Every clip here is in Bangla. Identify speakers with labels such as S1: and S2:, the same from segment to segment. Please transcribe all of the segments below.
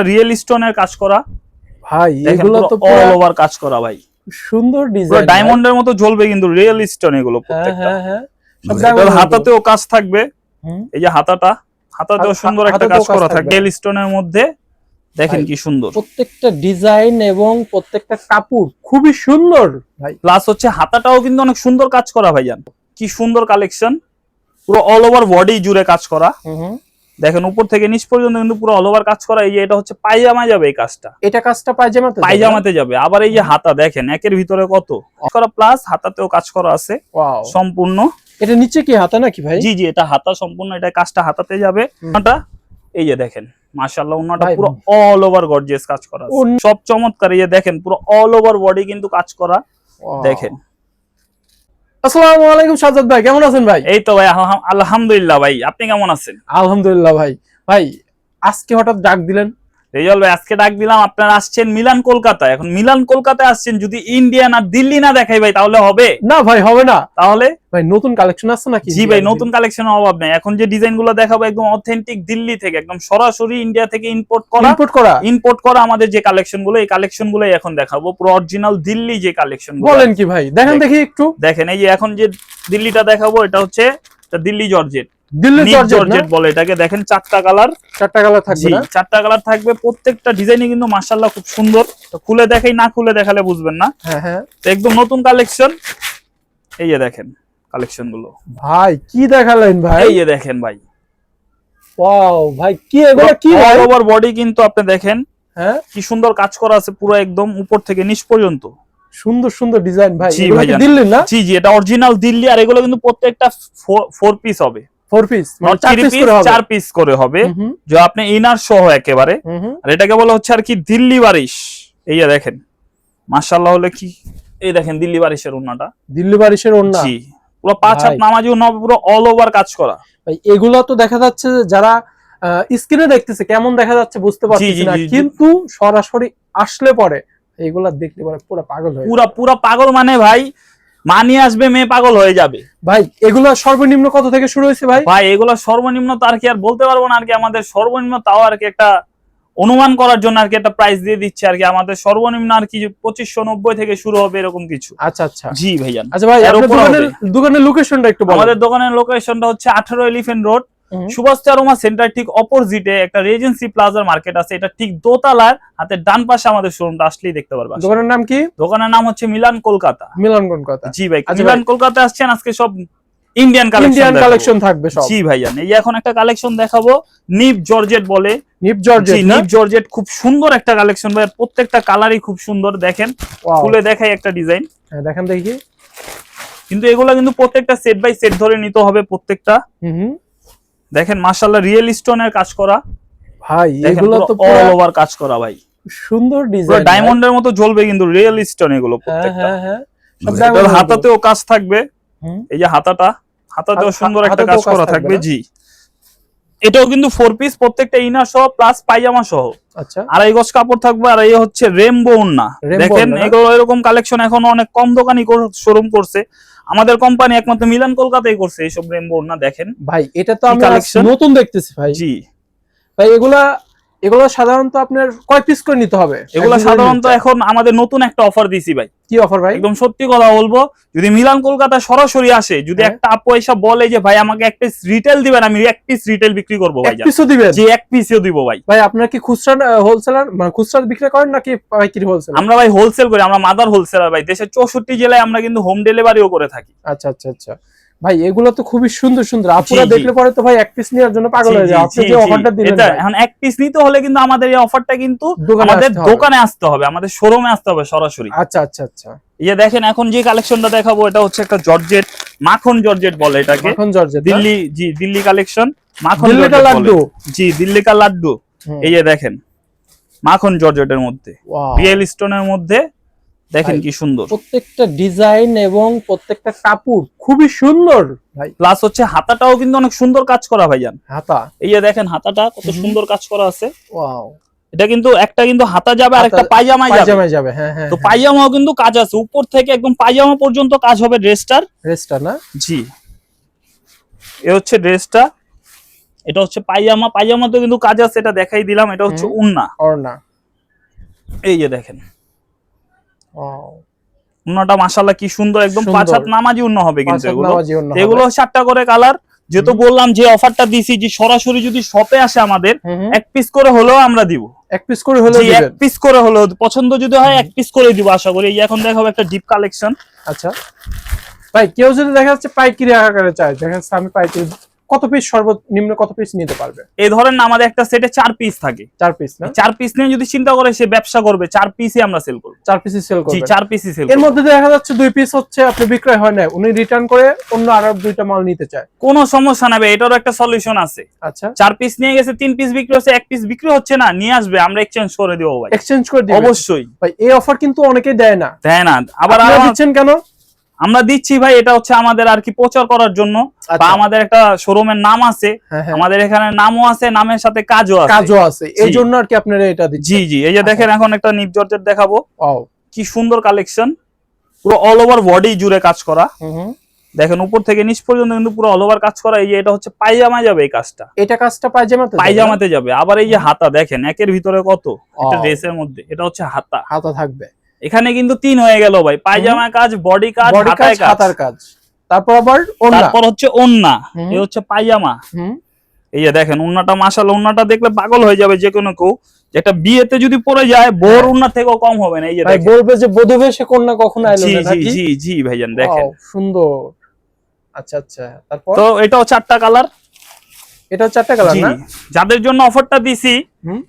S1: রিয়েল স্টোনের কাজ করা।
S2: ভাই এগুলো তো
S1: অল ওভার কাজ করা ভাই।
S2: সুন্দর
S1: পুরো
S2: ডিজাইন
S1: ডায়মন্ডের মতো জ্বলবে কিন্তু রিয়েল স্টোন এগুলো
S2: হ্যাঁ
S1: প্রত্যেকটা।
S2: হ্যাঁ। হ্যাঁ সব
S1: এটার হাতাতেও কাজ থাকবে। এই যে হাতাটা হাতাতেও সুন্দর একটা কাজ করা
S2: থাকবে।
S1: থাকবে। রিয়েল স্টোনের মধ্যে। দেখেন কি সুন্দর।
S2: প্রত্যেকটা ডিজাইন এবং প্রত্যেকটা কাপড় খুবই সুন্দর ভাই।
S1: প্লাস হচ্ছে হাতাটাও কিন্তু অনেক সুন্দর কাজ করা ভাইজান। কি সুন্দর কালেকশন পুরো অল ওভার বডি জুড়ে কাজ করা।
S2: হুম।
S1: দেখেন উপর থেকে নিচ পর্যন্ত কিন্তু পুরো অল ওভার কাজ করা এই যে এটা হচ্ছে পায়জামা যাবে এই কাজটা।
S2: এটা কাজটা পায়জামাতে
S1: পায়জামাতে যাবে। আবার এই যে হাতা দেখেন একের ভিতরে কত? করা প্লাস হাতাতেও কাজ করা আছে। সম্পূর্ণ।
S2: এটা নিচে কি হাতা নাকি ভাই?
S1: জি জি এটা হাতা সম্পূর্ণ এটা কাজটা হাতাতে যাবে। ওনাটা এই যে দেখেন মাশাআল্লাহ ওনাটা পুরো অল ওভার গর্জিয়াস কাজ করা আছে। সব চমৎকার এই যে দেখেন পুরো অল ওভার বডি কিন্তু কাজ করা। দেখেন
S2: আসসালামু আলাইকুম সাজ্জাদ ভাই কেমন আছেন ভাই?
S1: এই তো ভাই আলহামদুলিল্লাহ ভাই আপনি কেমন আছেন?
S2: আলহামদুলিল্লাহ ভাই। ভাই আজকে হঠাৎ ডাক দিলেন
S1: রেজল ভাই আজকে ডাক দিলাম আপনারা আসছেন মিলান কলকাতা এখন মিলান কলকাতায় আসছেন যদি ইন্ডিয়ান আর দিল্লি না দেখাই ভাই তাহলে হবে?
S2: না ভাই হবে না।
S1: তাহলে?
S2: ভাই নতুন কালেকশন আছে নাকি
S1: জি ভাই নতুন কালেকশন অভাব নেই। এখন যে ডিজাইনগুলো দেখাবো একদম অথেন্টিক দিল্লি থেকে একদম সরাসরি ইন্ডিয়া থেকে ইম্পোর্ট করা
S2: ইম্পোর্ট করা।
S1: ইম্পোর্ট করা আমাদের যে কালেকশনগুলো এই কালেকশন গুলোই এখন দেখাবো। পুরো অরিজিনাল দিল্লি যে কালেকশন
S2: বলেন কি ভাই? দেখেন
S1: দেখি
S2: একটু।
S1: দেখেন এই যে এখন যে দিল্লিটা দেখাবো এটা হচ্ছে দিল্লি জর্জেট।
S2: দিল্লি জর্জেট
S1: বলে এটাকে। দেখেন চারটা কালার।
S2: চারটা কালার থাকবে না?
S1: চারটা কালার থাকবে। প্রত্যেকটা ডিজাইনই কিন্তু মাশাআল্লাহ খুব সুন্দর। তো খুলে দেখাই না খুলে দেখালে বুঝবেন না।
S2: হ্যাঁ হ্যাঁ।
S1: তো একদম নতুন কালেকশন। এই যে দেখেন কালেকশনগুলো
S2: ভাই কি দেখালেন ভাই?
S1: এই যে দেখেন ভাই।
S2: ওয়াও ভাই কি এগুলো কি ভাই?
S1: ওভার বডি কিন্তু আপনি দেখেন।
S2: হ্যাঁ?
S1: কি সুন্দর কাজ করা আছে পুরো একদম উপর থেকে নিচ পর্যন্ত।
S2: সুন্দর সুন্দর ডিজাইন ভাই। দিল্লি না?
S1: জি জি এটা অরিজিনাল দিল্লি আর এগুলো কিন্তু প্রত্যেকটা ফোর পিস হবে।
S2: ফোর পিস চার পিস করে হবে।
S1: চার পিস করে হবে।
S2: হুম হুম,
S1: যে আপনি ইনার সহ একেবারে। আর এটাকে বলা হচ্ছে আর কি দিল্লি বারিশ। এই যে দেখেন মাশাআল্লাহ হলে কি এই দেখেন দিল্লি বারিশের উন্নাটা
S2: দিল্লি বারিশের ওন্না
S1: জি পুরো পাঁচ হাত। নামাজি উন্না পুরো অল ওভার কাজ করা।
S2: ভাই এগুলো তো দেখা যাচ্ছে যারা স্ক্রিনে দেখতেছে কেমন দেখা যাচ্ছে বুঝতে পারছি না। কিন্তু সরাসরি আসলে পরে এগুলা দেখলে পরে পুরো পাগল হয়ে।
S1: পুরা পুরা পাগল মানে ভাই মানিয়ে আসবে মেয়ে পাগল হয়ে যাবে।
S2: ভাই এগুলো সর্বনিম্ন কত থেকে শুরু হয়েছে ভাই?
S1: ভাই এগুলো সর্বনিম্ন তো আর কি আর বলতে পারব না আর কি আমাদের সর্বনিম্ন তাও আর কি একটা অনুমান করার জন্য আর কি একটা প্রাইস দিয়ে দিচ্ছে আর কি আমাদের সর্বনিম্ন আর কি পঁচিশশো নব্বই থেকে শুরু হবে এরকম কিছু।
S2: আচ্ছা আচ্ছা।
S1: জি ভাইজান।
S2: আচ্ছা ভাই দোকানের লোকেশনটা একটু
S1: আমাদের দোকানের লোকেশনটা হচ্ছে আঠারো এলিফেন্ট রোড। সুভাষ চারমা সেন্টার ঠিক অপোজিটে একটা রেজেন্সি প্লাজার মার্কেট আছে এটা ঠিক দোতলার হাতে ডান পাশে আমাদের শোরুমটা আসলেই দেখতে পারবা।
S2: দোকানের নাম কি?
S1: দোকানের নাম হচ্ছে মিলান কলকাতা।
S2: মিলান কথা
S1: জি ভাই
S2: আচ্ছা
S1: মিলান কলকাতা আসছেন আজকে সব ইন্ডিয়ান
S2: ইন্ডিয়ান
S1: কালেকশন
S2: কালেকশন থাকবে সব।
S1: জি ভাইজান এই এখন একটা কালেকশন দেখাবো নিপ জর্জেট বলে।
S2: নিপ জর্জেট
S1: নিপ জর্জেট খুব সুন্দর একটা কালেকশন ভাই প্রত্যেকটা কালারই খুব সুন্দর দেখেন। খুলে দেখাই একটা ডিজাইন
S2: হ্যাঁ, দেখেন দেখি।
S1: কিন্তু এগুলো কিন্তু প্রত্যেকটা সেট বাই সেট ধরে নিতে হবে প্রত্যেকটা।
S2: হুম।
S1: দেখেন মাশাআল্লাহ রিয়েল স্টোনের কাজ করা।
S2: ভাই এগুলো তো
S1: অল ওভার কাজ করা ভাই।
S2: সুন্দর ডিজাইন
S1: ডায়মন্ডের মতো জ্বলবে কিন্তু রিয়েল স্টোন এগুলো
S2: হ্যাঁ
S1: প্রত্যেকটা।
S2: হ্যাঁ। হ্যাঁ
S1: হাতাতেও কাজ থাকবে। এই যে হাতাটা হাতাতেও সুন্দর একটা কাজ করা
S2: থাকবে
S1: থাকবে জি। এটাও কিন্তু ফোর পিস প্রত্যেকটা ইনার সহ প্লাস পায়জামা সহ।
S2: আচ্ছা।
S1: আড়াই গজ কাপড় থাকবে আর এই হচ্ছে রেমবো না দেখেন এগুলো এরকম কালেকশন এখন অনেক কম দোকানই শোরুম করছে। আমাদের কোম্পানি একমাত্র মিলান কলকাতায় করছে এইসব রেমবো উন্না দেখেন।
S2: ভাই এটা তো আমি নতুন দেখতেছি ভাই।
S1: জি।
S2: ভাই এগুলা এগুলো সাধারণত আপনার কয় পিস করে নিতে হবে?
S1: এগুলো সাধারণত এখন আমাদের নতুন একটা অফার দিছি ভাই।
S2: কি অফার ভাই?
S1: একদম সত্যি কথা বলব যদি মিলান কলকাতা সরাসরি আসে যদি
S2: হ্যাঁ।
S1: একটা আপু এসে বলে যে ভাই আমাকে এক পিস রিটেল দিবেন আমি এক পিস রিটেল বিক্রি করব ভাই
S2: এক পিসও দিবেন?
S1: যে এক পিসও দিব ভাই।
S2: ভাই আপনার কি খুচরা হোলসেলার মানে খুচরা বিক্রি করেন নাকি পাইকারি হোলসেলার
S1: আমরা ভাই হোলসেল করি আমরা মাদার হোলসেলার ভাই। দেশের চৌষট্টি জেলায় আমরা কিন্তু হোম ডেলিভারিও করে থাকি।
S2: আচ্ছা আচ্ছা আচ্ছা। ভাই এগুলো তো খুবই সুন্দর সুন্দর। আপুরা। দেখলে পরে তো ভাই এক পিস নেওয়ার জন্য পাগল হয়ে যায় আপনি যে অফারটা দিলেন
S1: এটা এখন এক পিস নিতে হলে কিন্তু আমাদের এই অফারটা কিন্তু আমাদের দোকানে আসতে হবে আমাদের শোরুমে আসতে হবে সরাসরি।
S2: আচ্ছা আচ্ছা আচ্ছা।
S1: এই যে দেখেন এখন যে কালেকশনটা দেখাবো এটা হচ্ছে একটা জর্জেট মাখন জর্জেট বলে এটাকে।
S2: এখন জর্জেট
S1: দিল্লি জি দিল্লি কালেকশন মাখন
S2: দিল্লি কা লাড্ডু।
S1: জি দিল্লি কা লাড্ডু এই যে দেখেন মাখন জর্জেটের মধ্যে. রিয়েল স্টোনের মধ্যে দেখেন কি সুন্দর।
S2: প্রত্যেকটা ডিজাইন এবং প্রত্যেকটা কাপড় খুবই সুন্দর। ভাই
S1: প্লাস হচ্ছে হাতাটাও কিন্তু অনেক সুন্দর কাজ করা ভাইজান।
S2: হাতা?
S1: এই যে দেখেন হাতাটা কত সুন্দর কাজ করা আছে।
S2: ওয়াও।
S1: এটা কিন্তু একটা কিন্তু হাতা যাবে আর একটা পায়জামায় যাবে।
S2: পায়জামায় যাবে হ্যাঁ হ্যাঁ
S1: তো পায়জামাও কিন্তু কাজ আছে। উপর থেকে একদম পায়জামা পর্যন্ত কাজ হবে ড্রেসটার।
S2: ড্রেসটা না?
S1: জি। এ হচ্ছে ড্রেসটা। এটা হচ্ছে পায়জামা। পায়জামাতে কিন্তু কাজ আছে এটা দেখাই দিলাম। এটা হচ্ছে। উন্না
S2: ওড়না।
S1: এই যে দেখেন। উন্নাটা মাশাআল্লাহ কি সুন্দর একদম পাঁচ হাত নামাজি উন্না হবে কিন্তু এগুলো। এগুলো চারটা করে কালার যেহেতু বললাম যে অফারটা দিছি যে সরাসরি যদি শপে আসে আমাদের। এক পিস করে হলেও আমরা দিব।
S2: এক পিস করে হলে
S1: জি এক পিস করে হলেও পছন্দ যদি হয় এক পিস করে দিব আশা করি। এই এখন দেখাবো একটা ডিপ কালেকশন
S2: আচ্ছা। ভাই কেউ যদি দেখা যাচ্ছে পাইকারি আকারে চায় দেখা যাচ্ছে আমি পাইকারি কত পিস সর্বনিম্ন কত পিস নিতে পারবে?
S1: এই ধরেন আমাদের একটা সেটে চার পিস থাকে।
S2: চার পিস না?
S1: চার পিস নিয়ে যদি চিন্তা করে সে ব্যবসা করবে চার পিসই আমরা সেল করব।
S2: চার পিসই সেল
S1: জি
S2: করবে।
S1: চার পিসই সেল
S2: এর মধ্যে দেখা যাচ্ছে দুই পিস হচ্ছে আপনি বিক্রয় হয় না উনি রিটার্ন করে অন্য আরও দুইটা মাল নিতে চায়।
S1: কোনো সমস্যা নেবে এটারও একটা সলিউশন আছে।
S2: আচ্ছা।
S1: চার পিস নিয়ে গেছে তিন পিস বিক্রি হচ্ছে এক পিস বিক্রি হচ্ছে না নিয়ে আসবে আমরা এক্সচেঞ্জ করে দেবো ভাই।
S2: এক্সচেঞ্জ করে দিবেন।
S1: অবশ্যই।
S2: ভাই এই অফার কিন্তু অনেকেই দেয় না।
S1: দেয় না। আবার
S2: দিচ্ছেন কেন?
S1: আমরা দিচ্ছি ভাই এটা হচ্ছে আমাদের আর কি প্রচার করার জন্য। বা
S2: আচ্ছা।
S1: আমাদের একটা শোরুমের নাম আছে।
S2: হ্যাঁ হ্যাঁ।
S1: আমাদের এখানে নামও আছে নামের সাথে কাজও আছে।
S2: কাজও আছে। এই জন্য আর কি আপনারা এটা
S1: জি জি। এই যে দেখেন এখন একটা নিপ জর্জেট দেখাবো। কি সুন্দর কালেকশন পুরো অল ওভার বডি জুড়ে কাজ করা। দেখেন উপর থেকে নিচ পর্যন্ত কিন্তু পুরো অল ওভার কাজ করা। এই যে এটা হচ্ছে পায়জামায় যাবে এই কাজটা।
S2: এটা কাজটা পায়জামাতে
S1: পায়জামাতে যাবে। আবার এই যে হাতা দেখেন একের ভিতরে কত? এটা ড্রেসের মধ্যে। এটা হচ্ছে হাতা।
S2: হাতা থাকবে।
S1: এখানে কিন্তু তিন হয়ে গেল ভাই। পায়জামা কাজ বডি কাজ
S2: হাতার কাজ। তারপর আবার
S1: তারপর হচ্ছে ওন্না এই হচ্ছে পায়জামা। এই যে দেখেন উন্নাটা মাসাল উন্নাটা দেখলে পাগল হয়ে যাবে যে কোনো কেউ। একটা বিয়েতে যদি পড়ে যায় বোর উন্না থেকেও কম হবে না এই যে
S2: বলবে যে বধূ বেশে কন্যা কখনো আইলো
S1: জি
S2: না
S1: জি জি জি ভাইজান দেখেন।
S2: সুন্দর। আচ্ছা আচ্ছা। তারপর?
S1: তো এটাও চারটা কালার
S2: এটা চারটা কালার না?
S1: যাদের জন্য অফারটা দিছি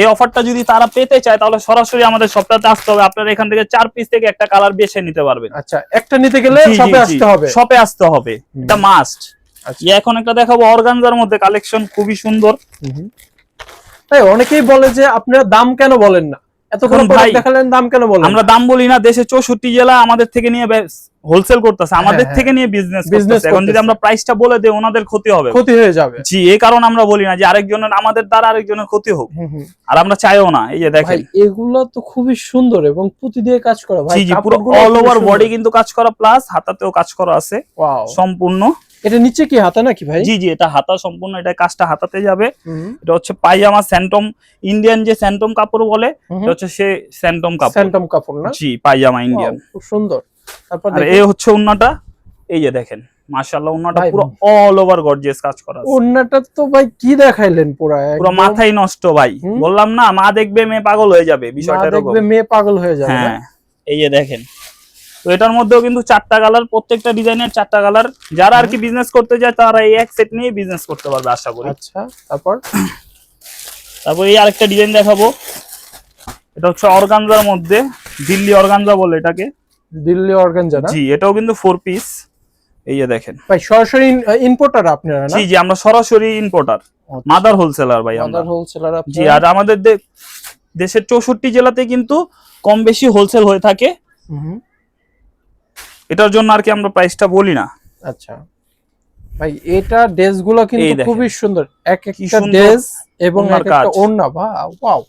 S1: এই অফারটা যদি তারা পেতে চায় তাহলে সরাসরি আমাদের সপ্তাহে আসতে হবে। আপনারা এখান থেকে চার পিস থেকে একটা কালার বেছে নিতে পারবেন।
S2: আচ্ছা একটা নিতে গেলে শপে আসতে হবে।
S1: শপে আসতে হবে। এটা মাস্ট
S2: আচ্ছা।
S1: এখন একটা দেখাবো অর্গানজার মধ্যে কালেকশন খুবই সুন্দর।
S2: হুম। তাই অনেকেই বলে যে আপনারা দাম কেন বলেন না?
S1: ভাই,
S2: দেখালেন দাম কেন বলেন?
S1: আমরা দাম বলি না দেশে চৌষট্টি জেলা আমাদের থেকে নিয়ে হোলসেল করতেছে আমাদের
S2: হ্যাঁ,
S1: থেকে নিয়ে বিজনেস
S2: Business
S1: করতেছে। এখন যদি। আমরা প্রাইসটা বলে দেই ওনাদের ক্ষতি হবে।
S2: ক্ষতি হয়ে যাবে।
S1: জি এই কারণে আমরা বলি না যে আরেকজনের আমাদের দ্বারা আরেকজনের ক্ষতি হোক। আর আমরা চাইও না এই যে দেখেন।
S2: এগুলো তো খুবই সুন্দর এবং পুঁতি দিয়ে কাজ করা। ভাই
S1: জি জি পুরো অল ওভার বডি কিন্তু কাজ করা প্লাস হাতাতেও কাজ করা আছে। সম্পূর্ণ
S2: এটা নিচে কি হাতা নাকি ভাই?
S1: জি জি এটা হাতা সম্পূর্ণ এটা কাজটা হাতাতে যাবে। এটা হচ্ছে পায়জামা স্যান্টম ইন্ডিয়ান যে স্যান্টম কাপড় বলে এটা হচ্ছে সে স্যান্টম কাপড়।
S2: স্যান্টম কাপড় না?
S1: জি পায়জামা ইন্ডিয়ান।
S2: খুব সুন্দর। তারপর
S1: এই হচ্ছে উন্নাটা এই যে দেখেন মাশাআল্লাহ উন্নাটা পুরো অল ওভার গর্জিয়াস কাজ করা আছে।
S2: তো ভাই কি দেখাইলেন পুরা
S1: পুরো। মাথাই নষ্ট ভাই। বললাম না মা দেখবে মেয়ে পাগল হয়ে যাবে বিষয়টা এরকম
S2: দেখবে মেয়ে পাগল হয়ে যাবে
S1: হ্যাঁ এই যে দেখেন। তো এটার মধ্যেও কিন্তু চারটা কালার প্রত্যেকটা ডিজাইনের চারটা কালার। যারা আর কি বিজনেস করতে যায় তারা এই এক সেট নিয়ে বিজনেস করতে পারবে আশা করি।
S2: আচ্ছা তারপর?
S1: তারপর এই আরেকটা ডিজাইন দেখাবো। এটা হচ্ছে অর্গানজার মধ্যে দিল্লি অর্গানজা বলে এটাকে।
S2: দিল্লি অর্গানজা না?
S1: জি এটাও কিন্তু ফোর পিস এই যে দেখেন।
S2: ভাই সরাসরি ইম্পোর্টার আপনারা না?
S1: জি জি আমরা সরাসরি ইম্পোর্টার মাদার হোলসেলার ভাই আমরা।
S2: মাদার হোলসেলার
S1: জি আর আমাদের দেশের চৌষট্টি জেলাতে কিন্তু কম বেশি হোলসেল হয়ে থাকে। এটার জন্য আর কি আমরা প্রাইসটা বলি না।
S2: আচ্ছা। ভাই এটা ড্রেসগুলো কিন্তু খুবই সুন্দর। এক একটা ড্রেস এবং এক একটা। ওড়না বা ওয়াও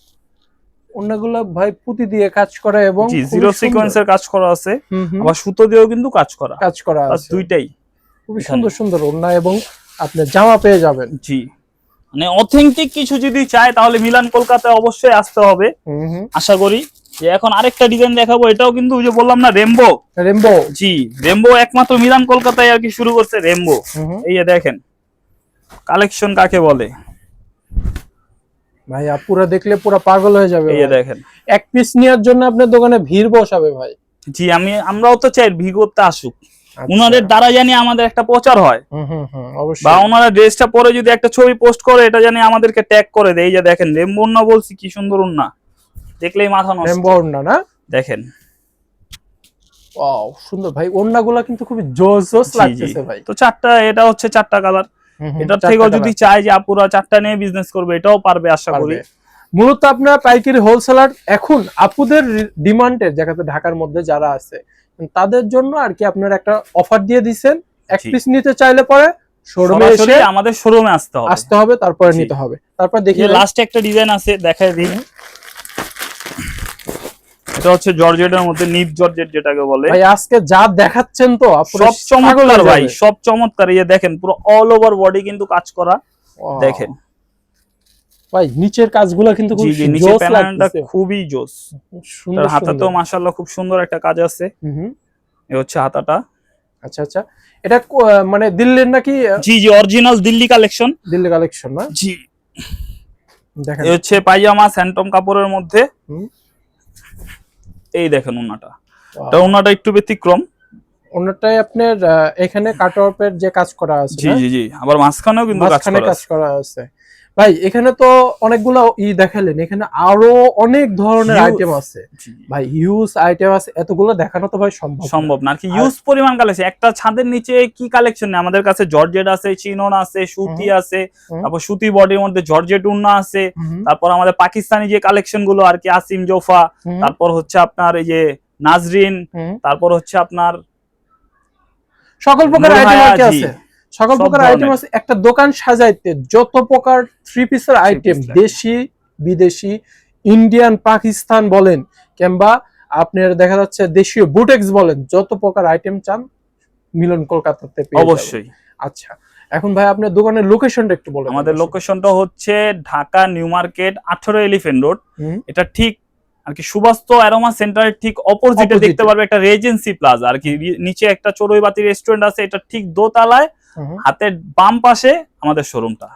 S2: ওড়নাগুলো ভাই পুঁতি দিয়ে কাজ করা এবং
S1: জিরো। সিকোয়েন্সের কাজ করা আছে। আবার সুতো দিয়েও কিন্তু কাজ করা।
S2: কাজ করা
S1: আর
S2: আছে।
S1: দুইটাই।
S2: খুবই সুন্দর সুন্দর ওড়না এবং আপনি জামা পেয়ে যাবেন।
S1: জি। মানে অথেন্টিক কিছু যদি চায় তাহলে মিলান কলকাতায় অবশ্যই আসতে হবে। আশা করি। এখন আরেকটা ডিজাইন দেখাবো এটাও কিন্তু ওই যে বললাম না রেমবো
S2: রেমবো
S1: জি রেমবো একমাত্র মিলান কলকাতায় আর কি শুরু করছে রেমবো। এই যে দেখেন কালেকশন কাকে বলে?
S2: ভাই পুরো দেখলে পুরো পাগল হয়ে যাবে
S1: এই যে দেখেন।
S2: এক পিস নেওয়ার জন্য আপনার দোকানে ভিড় বসাবে ভাই।
S1: জি আমি আমরাও তো চাই ভিগোতে আসুক।
S2: আচ্ছা।
S1: উনাদের দ্বারা জানি আমাদের একটা প্রচার হয়।
S2: হুম হুম হুম অবশ্যই।
S1: বা ওনারা ড্রেসটা পরে যদি একটা ছবি পোস্ট করে এটা জানি আমাদেরকে ট্যাগ করে দেয়। এই যে দেখেন রেমবো না বলছি কি সুন্দর উন্না দেখলেই মাথা নষ্ট।
S2: রেমবো ওড়না না?
S1: দেখেন।
S2: ওয়াও সুন্দর ভাই ওড়নাগুলো কিন্তু খুবই জোস জোস। লাগতেছে ভাই।
S1: তো চারটা এটা হচ্ছে চারটা কালার
S2: চারটা
S1: থেকেও যদি চায় যে আপুরা চারটা নিয়ে বিজনেস করবে এটাও পারবে আশা করি।
S2: মূলত আপনারা পাইকারি হোলসেলার এখন আপুদের ডিমান্ডের জায়গাতে ঢাকার মধ্যে যারা আছে তাদের জন্য আর কি আপনারা একটা অফার দিয়ে দিচ্ছেন এক পিস নিতে চাইলে পরে শোরুমে এসে
S1: আমাদের শোরুমে আসতে হবে।
S2: আসতে হবে তারপরে নিতে হবে। তারপর দেখি
S1: লাস্টে একটা ডিজাইন আছে দেখাই দিই। এটা হচ্ছে জর্জেটের মধ্যে নিপ জর্জেট যেটাকে বলে।
S2: ভাই আজকে যা দেখাচ্ছেন তো
S1: সব চমৎকার ভাই সব চমৎকার। এই দেখেন পুরো অল ওভার বডি কিন্তু কাজ করা। দেখেন।
S2: ভাই নিচের কাজগুলো কিন্তু খুব
S1: নিচের প্যানেলটা খুবই জোস
S2: সুন্দর
S1: হাতাতেও
S2: সুন্দর।
S1: মাশাআল্লাহ খুব সুন্দর একটা কাজ আছে।
S2: হুম হুম।
S1: এ হচ্ছে হাতাটা।
S2: আচ্ছা আচ্ছা। এটা মানে দিল্লির নাকি
S1: জি জি original Delhi collection
S2: Delhi collection না?
S1: জি।
S2: দেখেন
S1: এ হচ্ছে পায়জামা স্যান্টম কাপড়ের মধ্যে।
S2: হুম।
S1: এই দেখেন
S2: ওনাটা.
S1: এটা ওনাটা একটু ব্যতিক্রম।
S2: ওনাটাই আপনার এখানে কাটওয়ার্পের যে কাজ করা আছে
S1: জি জি জি। আবার মাঝখানেও কিন্তু কাজ করা
S2: কাজ
S1: আছে।
S2: ভাই এখানে তো অনেকগুলো ই দেখালেন এখানে আরও অনেক ধরনের আইটেম আছে। ভাই হিউজ আইটেম আছে এতগুলো দেখানো তো ভাই সম্ভব।
S1: সম্ভব না আর কি ইউজ পরিমাণ কালেকশন একটা ছাদের নিচে কি কালেকশন নেই? আমাদের কাছে জর্জেট আছে চিনন আছে সুতি আছে তারপর সুতি বডির মধ্যে জর্জেট উন্না আছে তারপর আমাদের পাকিস্তানি যে কালেকশনগুলো আর কি আসিম জোফা তারপর হচ্ছে আপনার এই যে নাজরিন তারপর হচ্ছে আপনার
S2: সকল প্রকার আইটেম। আছে? সকল প্রকার আইটেম আছে। একটা দোকান সাজাইতে যত প্রকার থ্রি পিসের আইটেম দেশি বিদেশি ইন্ডিয়ান পাকিস্তান বলেন কিংবা আপনার দেখা যাচ্ছে দেশীয় বুটেক্স বলেন যত প্রকার আইটেম চান মিলন কলকাতাতে।
S1: অবশ্যই।
S2: আচ্ছা এখন ভাই আপনার দোকানের লোকেশনটা একটু বলেন
S1: আমাদের লোকেশনটা হচ্ছে ঢাকা নিউ মার্কেট আঠারো এলিফেন্ট রোড। এটা ঠিক আর কি সুবাস্ত অ্যারোমা সেন্টারের ঠিক অপোজিটে দেখতে পারবে একটা রেজেন্সি প্লাজা আর কি নিচে একটা চড়ুইবাতি রেস্টুরেন্ট আছে এটা ঠিক দোতলায়। হাতের বাম পাশে আমাদের শোরুমটা